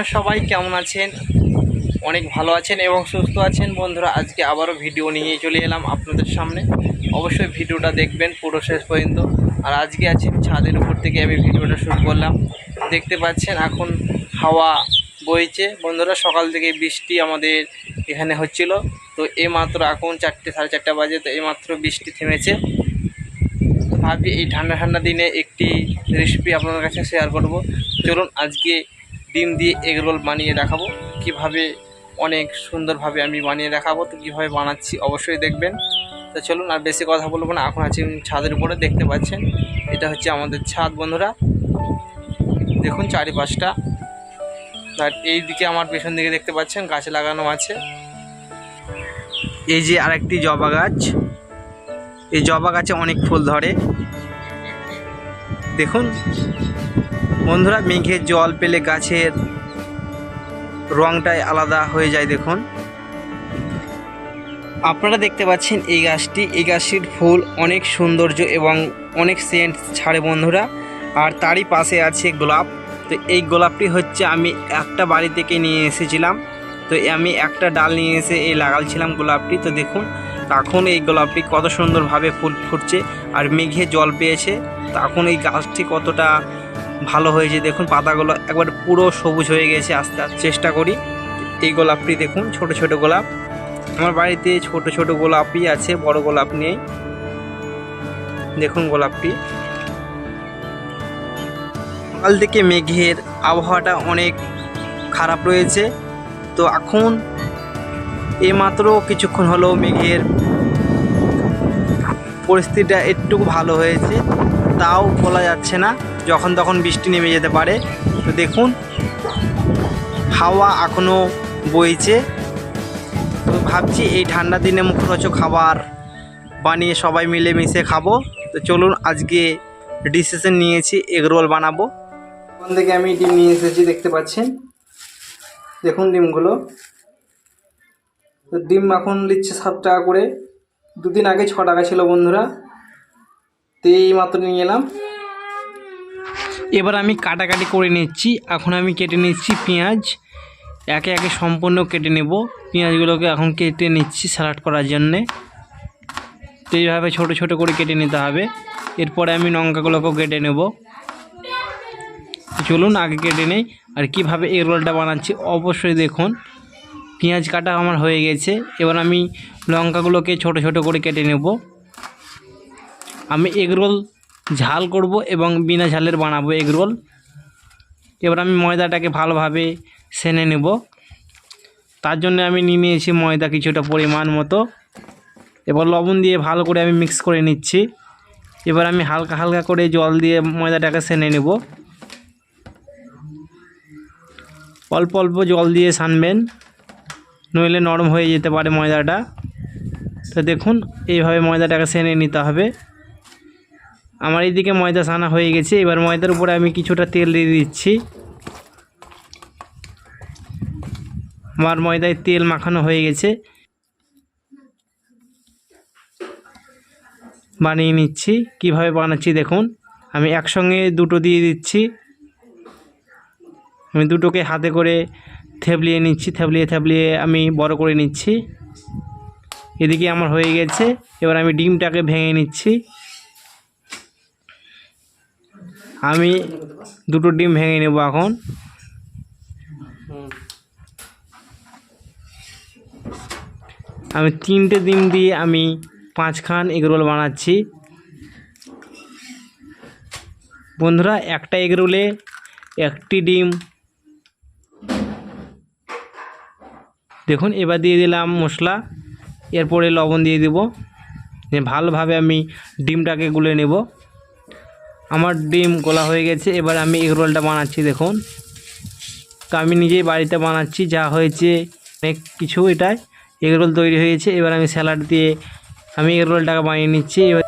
আপনারা সবাই কেমন আছেন? অনেক ভালো আছেন এবং সুস্থ আছেন। বন্ধুরা, আজকে আবারও ভিডিও নিয়ে চলে এলাম আপনাদের সামনে। অবশ্যই ভিডিওটা দেখবেন পুরো শেষ পর্যন্ত। আর আজকে আছি ছাদের উপর থেকে আমি ভিডিওটা শুরু করলাম। দেখতে পাচ্ছেন এখন হাওয়া বইছে। বন্ধুরা, সকাল থেকে বৃষ্টি আমাদের এখানে হচ্ছিল। তো এইমাত্র এখন চারটে, সাড়ে চারটা বাজে, তো এইমাত্র বৃষ্টি থেমেছে। ভাবি এই ঠান্ডা ঠান্ডা দিনে একটি রেসিপি আপনাদের কাছে শেয়ার করব। চলুন আজকে ডিম দিয়ে এগ রোল বানিয়ে দেখাবো। কীভাবে অনেক সুন্দরভাবে আমি বানিয়ে দেখাবো, তো কীভাবে বানাচ্ছি অবশ্যই দেখবেন। তো চলুন আর বেশি কথা বলব না, এখন আছি ছাদের উপরে, দেখতে পাচ্ছেন? এটা হচ্ছে আমাদের ছাদ, বন্ধুরা। দেখুন চারিপাশটা। আর এই দিকে আমার পেছন দিকে দেখতে পাচ্ছেন, গাছ লাগানো আছে। এই যে আরেকটি জবা গাছ। এই জবা গাছে অনেক ফুল ধরে। দেখুন। বন্ধুরা মেঘের জল পেলে গাছের রঙটাই আলাদা হয়ে যায়, দেখুন। আপনারা দেখতে পাচ্ছেন এই গাছটি। এই গাছটির ফুল অনেক সৌন্দর্য এবং অনেক সেন্ট ছাড়ে, বন্ধুরা। আর তারই পাশে আছে গোলাপ। তো এই গোলাপটি হচ্ছে আমি একটা বাড়ি থেকে নিয়ে এসেছিলাম। তো আমি একটা ডাল নিয়ে এসে এই লাগালছিলাম গোলাপটি। তো দেখুন, এখন এই গোলাপটি কত সুন্দরভাবে ফুল ফুটছে। আর মেঘে জল পেয়েছে। তখন এই গাছটি কতটা ভালো হয়েছে? দেখুন, পাতাগুলো একবার পুরো সবুজ হয়ে গেছে। আস্তে আস্তে চেষ্টা করি। এই গোলাপটি দেখুন, ছোট ছোট গোলাপ। আমার বাড়িতে ছোট ছোট গোলাপই আছে, বড় গোলাপ নেই। দেখুন গোলাপটি। সকাল থেকে মেঘের আবহাওয়াটা অনেক খারাপ রয়েছে। তো এখন এইমাত্র কিছুক্ষণ হলো মেঘের পরিস্থিতিটা একটু ভালো হয়েছে। তাও বলা যাচ্ছে না, যখন তখন বৃষ্টি নেমে যেতে পারে। তো দেখুন, হাওয়া এখনও বইছে। তো ভাবছি এই ঠান্ডা দিনে মুখরোচক খাবার বানিয়ে সবাই মিলে মিশে খাব। তো চলুন আজকে ডিসিশন নিয়েছি এগ রোল বানাবো। ওখান থেকে আমি ডিম নিয়ে এসেছি, দেখতে পাচ্ছেন? দেখুন ডিমগুলো। তো ডিম এখন দিচ্ছে সাত টাকা করে। দুদিন আগে ছ টাকা ছিল বন্ধুরা। তো এই মাত্র নিয়ে এলাম। এবার আমি কাটাকাটি করে নিচ্ছি। এখন আমি কেটে নিচ্ছি পেঁয়াজ। একে একে সম্পূর্ণ কেটে নেব। পেঁয়াজগুলোকে এখন কেটে নিচ্ছি স্যালাড করার জন্যে। তো এইভাবে ছোটো ছোটো করে কেটে নিতে হবে। এরপরে আমি লঙ্কাগুলোকেও কেটে নেব। চলুন, আগে কেটে নেই। আর কীভাবে এই রোলটা বানাচ্ছি অবশ্যই দেখুন। পেঁয়াজ কাটা আমার হয়ে গেছে। এবার আমি লঙ্কাগুলোকে ছোট ছোট করে কেটে নেব। আমি এগরোল ঝাল করব এবং বিনা ঝালের বানাবো এগরোল। এবার আমি ময়দাটাকে ভালোভাবে সেনে নেব। তার জন্য আমি নিয়ে নিয়েছি ময়দা কিছুটা পরিমাণ মতো। এবার লবণ দিয়ে ভালো করে আমি মিক্স করে নিচ্ছি। এবার আমি হালকা হালকা করে জল দিয়ে ময়দাটাকে সেনে নেব। অল্প অল্প জল দিয়ে সানবেন, নইলে নরম হয়ে যেতে পারে ময়দাটা। তো দেখুন, এইভাবে ময়দাটাকে সেনে নিতে হবে। আমার এইদিকে ময়দা সানা হয়ে গেছে, এবার ময়দার উপরে আমি কিছুটা তেল দিয়ে দিচ্ছি। আমার ময়দায় তেল মাখানো হয়ে গেছে। বানিয়ে নিচ্ছি। কীভাবে বানাচ্ছি দেখুন, আমি একসঙ্গে দুটো দিয়ে দিচ্ছি। আমি দুটোকে হাতে করে থেবলিয়ে নিচ্ছি, থেবলিয়ে থেবলিয়ে আমি বড় করে নিচ্ছি। এদিকে আমার হয়ে গেছে, এবার আমি ডিমটাকে ভেঙে নিচ্ছি। আমি দুটো ডিম ভেঙে নেব এখন। আমি তিনটে ডিম দিয়ে আমি পাঁচখান এগরোল বানাচ্ছি। বন্ধুরা, একটা এগরোলে একটি ডিম। দেখুন, এবার দিয়ে দিলাম মশলা। এরপরে লবণ দিয়ে দেব। ভালোভাবে আমি ডিমটাকে গুলে নেব। আমার ডিম গোলা হয়ে গেছে, এবার আমি এগ রোলটা বানাচ্ছি, দেখুন। তো আমি নিজেই বাড়িতে বানাচ্ছি, যা হয়েছে, অনেক কিছু এটাই। এগ রোল তৈরি হয়েছে, এবার আমি স্যালাড দিয়ে আমি এগ রোলটাকে বানিয়ে নিচ্ছি, এবার